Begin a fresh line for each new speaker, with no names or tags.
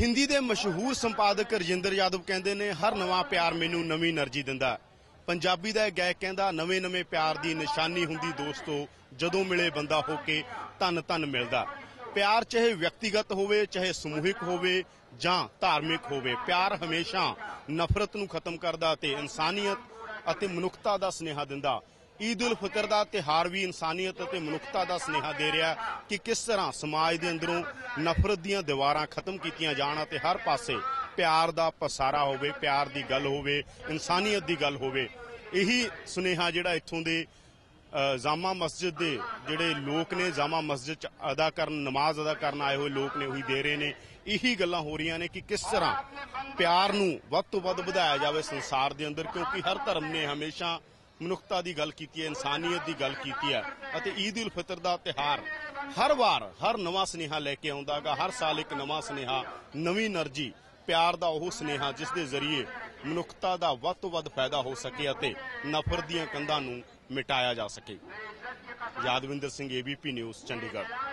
ਹਿੰਦੀ ਦੇ ਮਸ਼ਹੂਰ ਸੰਪਾਦਕ ਰਜਿੰਦਰ ਯਾਦਵ ਕਹਿੰਦੇ ਨੇ, ਹਰ ਨਵਾਂ ਪਿਆਰ ਮੈਨੂੰ ਨਵੀਂ એનર્ਜੀ ਦਿੰਦਾ ਪੰਜਾਬੀ ਦਾ ਇਹ ਗਾਇਕ ਕਹਿੰਦਾ ਨਵੇਂ-ਨਵੇਂ ਪਿਆਰ ਦੀ ਨਿਸ਼ਾਨੀ ਹੁੰਦੀ ਦੋਸਤੋ, ਜਦੋਂ ਮਿਲੇ ਬੰਦਾ ਹੋ ਕੇ ਤਨ ਤਨ ਮਿਲਦਾ ਪਿਆਰ ਚਾਹੇ ਵਿਅਕਤੀਗਤ ਹੋਵੇ, ਚਾਹੇ ਸਮੂਹਿਕ ਹੋਵੇ ਜਾਂ ਧਾਰਮਿਕ ਹੋਵੇ, ਪਿਆਰ ਹਮੇਸ਼ਾ ਨਫ਼ਰਤ ਨੂੰ ਖਤਮ ਕਰਦਾ ਤੇ ਇਨਸਾਨੀਅਤ ਅਤੇ ਮਨੁੱਖਤਾ ਦਾ ਸਨੇਹਾ ਦਿੰਦਾ। ਈਦ ਉਲ ਫਿਤਰ ਦਾ ਤਿਹਾਰ ਵੀ ਇਨਸਾਨੀਅਤ ਅਤੇ ਮਨੁੱਖਤਾ ਦਾ ਸੁਨੇਹਾ ਦੇ ਰਿਹਾ ਕਿ ਕਿਸ ਤਰ੍ਹਾਂ ਸਮਾਜ ਦੇ ਅੰਦਰੋਂ ਨਫ਼ਰਤ ਦੀਆਂ ਦੀਵਾਰਾਂ ਖਤਮ ਕੀਤੀਆਂ ਜਾਣ ਅਤੇ ਹਰ ਪਾਸੇ ਪਿਆਰ ਦਾ ਪਸਾਰਾ ਹੋਵੇ, ਪਿਆਰ ਦੀ ਗੱਲ ਹੋਵੇ, ਇਨਸਾਨੀਅਤ ਦੀ ਗੱਲ ਹੋਵੇ। ਇਹੀ ਸੁਨੇਹਾ ਜਿਹੜਾ ਇੱਥੋਂ ਦੇ ਜਾਮਾ ਮਸਜਿਦ ਦੇ ਜਿਹੜੇ ਲੋਕ ਨੇ, ਜਾਮਾ ਮਸਜਿਦ ਚ ਅਦਾ ਕਰਨ, ਨਮਾਜ਼ ਅਦਾ ਕਰਨ ਆਏ ਹੋਏ ਲੋਕ ਨੇ, ਉਹੀ ਦੇ ਰਹੇ ਨੇ। ਇਹੀ ਗੱਲਾਂ ਹੋ ਰਹੀਆਂ ਨੇ ਕਿ ਕਿਸ ਤਰ੍ਹਾਂ ਪਿਆਰ ਨੂੰ ਵੱਧ ਤੋਂ ਵੱਧ ਵਧਾਇਆ ਜਾਵੇ ਸੰਸਾਰ ਦੇ ਅੰਦਰ, ਕਿਉਂਕਿ ਹਰ ਧਰਮ ਨੇ ਹਮੇਸ਼ਾ ਮਨੁੱਖਤਾ ਦੀ ਗੱਲ ਕੀਤੀ ਹੈ, ਇਨਸਾਨੀਅਤ ਦੀ ਗੱਲ ਕੀਤੀ ਹੈ ਅਤੇ ਈਦ ਉਲ ਫਿਤਰ ਦਾ ਤਿਹਾਰ ਹਰ ਵਾਰ, ਹਰ ਨਵਾਂ ਸਨੇਹਾ ਲੈ ਕੇ ਆਉਂਦਾਗਾ ਹਰ ਸਾਲ ਇੱਕ ਨਵਾਂ ਸਨੇਹਾ, ਨਵੀਂ એનર્ਜੀ, ਪਿਆਰ ਦਾ ਉਹ ਸਨੇਹਾ ਜਿਸ ਦੇ ਜ਼ਰੀਏ ਮਨੁੱਖਤਾ ਦਾ ਵੱਧ ਤੋਂ ਵੱਧ ਫਾਇਦਾ ਹੋ ਸਕੇ ਅਤੇ ਨਫ਼ਰਤ ਦੀਆਂ ਕੰਧਾਂ ਨੂੰ ਮਿਟਾਇਆ ਜਾ ਸਕੇ। Yadvinder Singh ABP news Chandigarh.